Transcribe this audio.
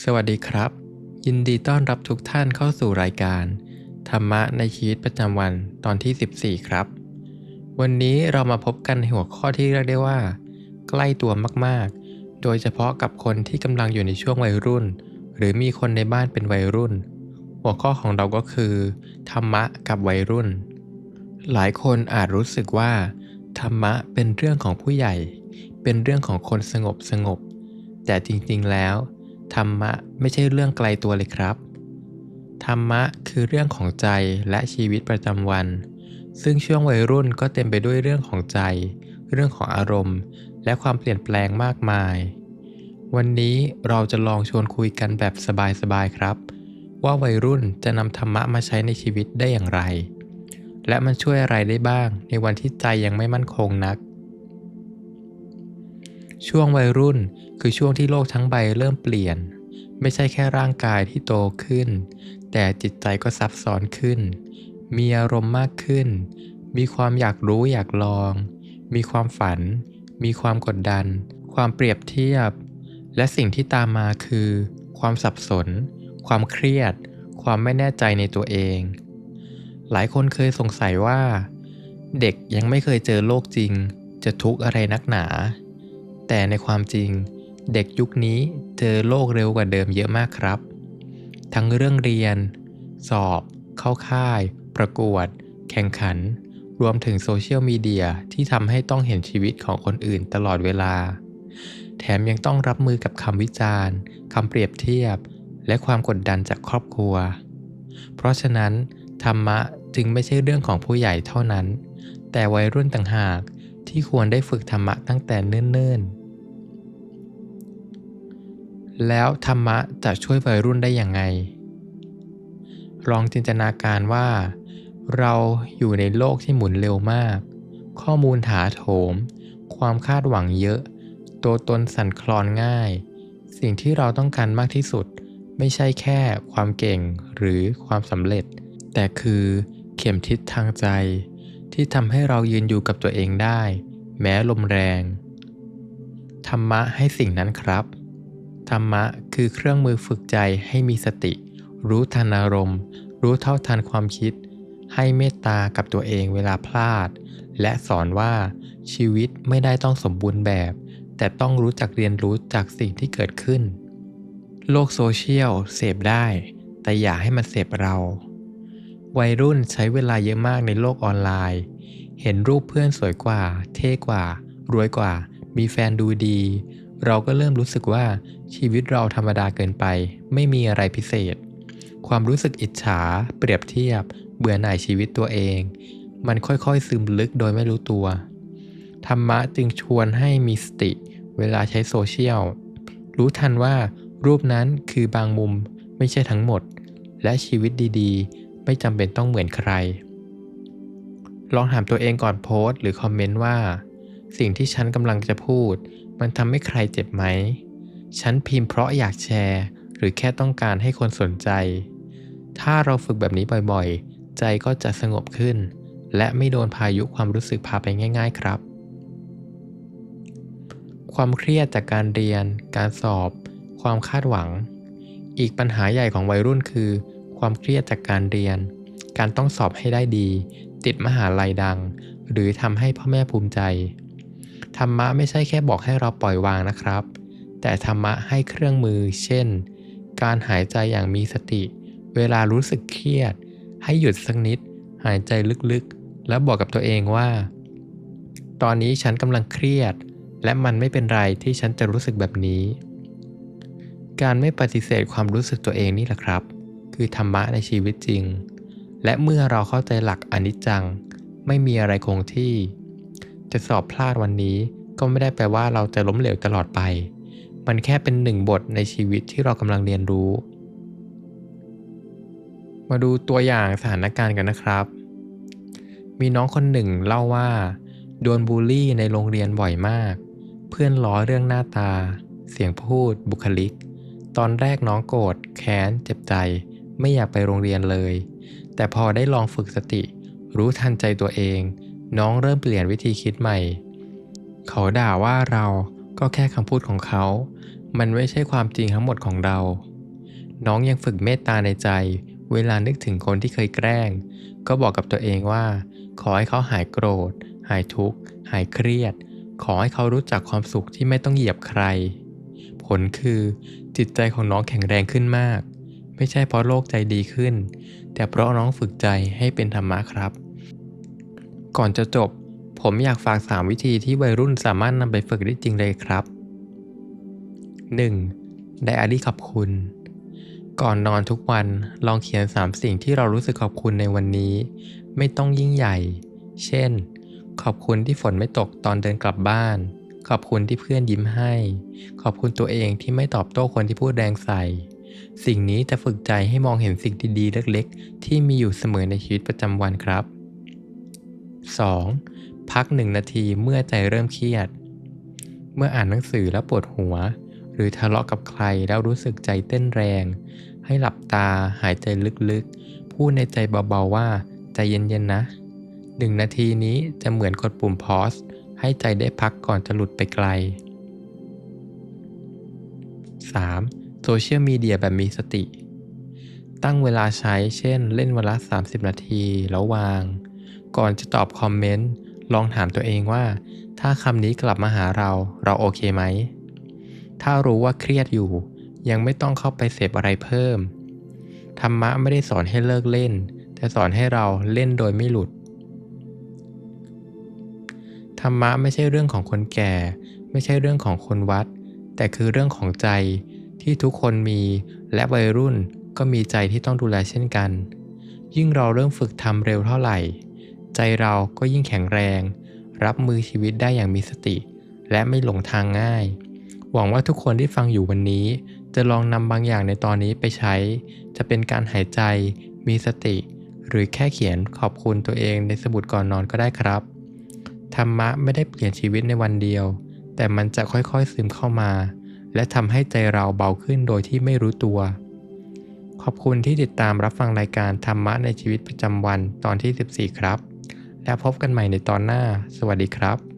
สวัสดีครับ ยินดีต้อนรับทุกท่านเข้าสู่รายการ ธรรมะในชีวิตประจำวันตอนที่ 14 ครับ วันนี้เรามาพบกันในหัวข้อที่เรียกได้ว่า ใกล้ตัวมากๆ โดยเฉพาะกับคนที่กำลังอยู่ในช่วงวัยรุ่น หรือมีคนในบ้านเป็นวัยรุ่น หัวข้อของเราก็คือ ธรรมะกับวัยรุ่น หลายคนอาจรู้สึกว่า ธรรมะเป็นเรื่องของผู้ใหญ่ เป็นเรื่องของคนสงบสงบแต่จริงๆแล้ว ธรรมะไม่ใช่เรื่องไกลตัวเลยครับ ธรรมะคือเรื่องของใจและชีวิตประจำวัน ซึ่งช่วงวัยรุ่นก็เต็มไปด้วยเรื่องของใจ เรื่องของอารมณ์ และความเปลี่ยนแปลงมากมาย วันนี้เราจะลองชวนคุยกันแบบสบายๆครับ ว่าวัยรุ่นจะนำธรรมะมาใช้ในชีวิตได้อย่างไร และมันช่วยอะไรได้บ้างในวันที่ใจยังไม่มั่นคงนัก ช่วงวัยรุ่นคือช่วงที่โลกทั้งใบเริ่มเปลี่ยน ไม่ใช่แค่ร่างกายที่โตขึ้น แต่จิตใจก็ซับซ้อนขึ้น มีอารมณ์มากขึ้น มีความอยากรู้อยากลอง มีความฝัน มีความกดดัน ความเปรียบเทียบ และสิ่งที่ตามมาคือ ความสับสน ความเครียด ความไม่แน่ใจในตัวเอง หลายคนเคยสงสัยว่า เด็กยังไม่เคยเจอโลกจริง จะทุกข์อะไรนักหนา แต่ในความจริง เด็กยุคนี้เจอโลกเร็วกว่าเดิมเยอะมากครับ ทั้งเรื่องเรียน สอบ เข้าค่าย ประกวด แข่งขัน รวมถึงโซเชียลมีเดียที่ทำให้ต้องเห็นชีวิตของคนอื่นตลอดเวลา แถมยังต้องรับมือกับคำวิจารณ์คำเปรียบเทียบ และความกดดันจากครอบครัว เพราะฉะนั้น ธรรมะจึงไม่ใช่เรื่องของผู้ใหญ่เท่านั้น แต่วัยรุ่นต่างหาก ที่ควรได้ฝึกธรรมะตั้งแต่เนิ่นๆ แล้วธรรมะจะช่วยวัยรุ่นได้อย่างไง ลองจินตนาการว่า เราอยู่ในโลกที่หมุนเร็วมาก ข้อมูลถาโถม ความคาดหวังเยอะ ตัวตนสั่นคลอนง่าย สิ่งที่เราต้องการมากที่สุดไม่ใช่แค่ความเก่งหรือความสำเร็จ แต่คือเข็มทิศทางใจ ที่ทำให้เรายืนอยู่กับตัวเองได้ แม้ลมแรง ธรรมะให้สิ่งนั้นครับ ธรรมะคือเครื่องมือฝึกใจให้มีสติ รู้ทันอารมณ์ รู้เท่าทันความคิด ให้เมตตากับตัวเองเวลาพลาด และสอนว่าชีวิตไม่ได้ต้องสมบูรณ์แบบ แต่ต้องรู้จักเรียนรู้จากสิ่งที่เกิดขึ้น โลกโซเชียลเสพได้ แต่อย่าให้มันเสพเรา วัยรุ่นใช้เวลาเยอะมากในโลกออนไลน์ เห็นรูปเพื่อนสวยกว่า เท่กว่า รวยกว่า มีแฟนดูดี เราก็เริ่มรู้สึกว่าชีวิตเราธรรมดาเกินไป ไม่มีอะไรพิเศษ ความรู้สึกอิจฉา เปรียบเทียบ เบื่อหน่ายชีวิตตัวเอง มันค่อยๆซึมลึกโดยไม่รู้ตัว ธรรมะจึงชวนให้มีสติ เวลาใช้โซเชียล รู้ทันว่ารูปนั้นคือบางมุมไม่ใช่ทั้งหมด และชีวิตดีๆ ไม่จำเป็นต้องเหมือนใคร ลองถามตัวเองก่อนโพสต์ หรือคอมเมนต์ว่า สิ่งที่ฉันกำลังจะพูด มันทำให้ใครเจ็บไหม ฉันพิมพ์เพราะอยากแชร์ หรือแค่ต้องการให้คนสนใจ ถ้าเราฝึกแบบนี้บ่อยๆ ใจก็จะสงบขึ้น และไม่โดนพายุความรู้สึกพาไปง่าย ๆ ครับ ความเครียดจากการเรียน การสอบ ความคาดหวัง อีกปัญหาใหญ่ของวัยรุ่นคือ ความเครียดจากการเรียน การต้องสอบให้ได้ดี ติดมหาลัยดัง หรือทำให้พ่อแม่ภูมิใจ ธรรมะไม่ใช่แค่บอกให้เราปล่อยวางนะครับ แต่ธรรมะให้เครื่องมือ เช่น การหายใจอย่างมีสติ เวลารู้สึกเครียด ให้หยุดสักนิด หายใจลึกๆ แล้วบอกกับตัวเองว่า ตอนนี้ฉันกำลังเครียด และมันไม่เป็นไรที่ฉันจะรู้สึกแบบนี้การไม่ปฏิเสธความรู้สึกตัวเองนี่แหละครับ คือธรรมะในชีวิตจริง และเมื่อเราเข้าใจหลักอนิจจัง ไม่มีอะไรคงที่ จะสอบพลาดวันนี้ก็ไม่ได้แปลว่าเราจะล้มเหลวตลอดไป มันแค่เป็นหนึ่งบทในชีวิตที่เรากำลังเรียนรู้ มาดูตัวอย่างสถานการณ์กันนะครับ มีน้องคนหนึ่งเล่าว่า โดนบูลลี่ในโรงเรียนบ่อยมาก เพื่อนล้อเรื่องหน้าตา เสียงพูด บุคลิก ตอนแรกน้องโกรธแค้น เจ็บใจ ไม่อยากไปโรงเรียนเลย แต่พอได้ลองฝึกสติ รู้ทันใจตัวเอง น้องเริ่มเปลี่ยนวิธีคิดใหม่ เขาด่าว่าเราก็แค่คำพูดของเขา มันไม่ใช่ความจริงทั้งหมดของเรา น้องยังฝึกเมตตาในใจ เวลานึกถึงคนที่เคยแกล้ง ก็บอกกับตัวเองว่า ขอให้เขาหายโกรธ หายทุกข์ หายเครียด ขอให้เขารู้จักความสุขที่ไม่ต้องเหยียบใคร ผลคือจิตใจของน้องแข็งแรงขึ้นมาก ไม่ใช่เพราะโลกใจดีขึ้น แต่เพราะน้องฝึกใจให้เป็นธรรมะครับ ก่อนจะจบ ผมอยากฝาก 3 วิธีที่วัยรุ่นสามารถนำไปฝึกได้จริงเลยครับ 1. ไดอารี่ขอบคุณ ก่อนนอนทุกวันลองเขียน 3 สิ่งที่เรารู้สึกขอบคุณในวันนี้ ไม่ต้องยิ่งใหญ่ เช่น ขอบคุณที่ฝนไม่ตกตอนเดินกลับบ้านขอบคุณที่เพื่อนยิ้มให้ ขอบคุณตัวเองที่ไม่ตอบโต้คนที่พูดแรงใส่ สิ่งนี้จะฝึกใจให้มองเห็นสิ่งดีๆ เล็กๆ ที่มีอยู่เสมอในชีวิตประจำวันครับ 2. พักหนึ่งนาทีเมื่อใจเริ่มเครียด เมื่ออ่านหนังสือแล้วปวดหัว หรือทะเลาะกับใครแล้วรู้สึกใจเต้นแรง ให้หลับตาหายใจลึกๆ พูดในใจเบาๆว่าใจเย็นๆนะหนึ่งนาทีนี้จะเหมือนกดปุ่มพอสให้ใจได้พักก่อนจะหลุดไปไกล 3. โซเชียลมีเดียแบบมีสติ ตั้งเวลาใช้เช่นเล่นเวลา30 นาที แล้ววาง ก่อนจะตอบคอมเมนต์ ลองถามตัวเองว่า ถ้าคำนี้กลับมาหาเราเราโอเคไหม ถ้ารู้ว่าเครียดอยู่ ยังไม่ต้องเข้าไปเสพอะไรเพิ่ม ธรรมะไม่ได้สอนให้เลิกเล่น แต่สอนให้เราเล่นโดยไม่หลุด ธรรมะไม่ใช่เรื่องของคนแก่ ไม่ใช่เรื่องของคนวัด แต่คือเรื่องของใจ ที่ทุกคนมีและวัยรุ่นก็มีใจที่ต้องดูแลเช่นกัน ยิ่งเราเริ่มฝึกทำเร็วเท่าไหร่ ใจเราก็ยิ่งแข็งแรง รับมือชีวิตได้อย่างมีสติ และไม่หลงทางง่าย หวังว่าทุกคนที่ฟังอยู่วันนี้ จะลองนำบางอย่างในตอนนี้ไปใช้ จะเป็นการหายใจ มีสติ หรือแค่เขียนขอบคุณตัวเองในสมุดก่อนนอนก็ได้ครับ ธรรมะไม่ได้เปลี่ยนชีวิตในวันเดียว แต่มันจะค่อยๆซึมเข้ามา และทำให้ใจเราเบาขึ้นโดยที่ไม่รู้ตัว ขอบคุณที่ติดตามรับฟังรายการธรรมะในชีวิตประจำวันตอนที่ 14 ครับ แล้วพบกันใหม่ในตอนหน้า สวัสดีครับ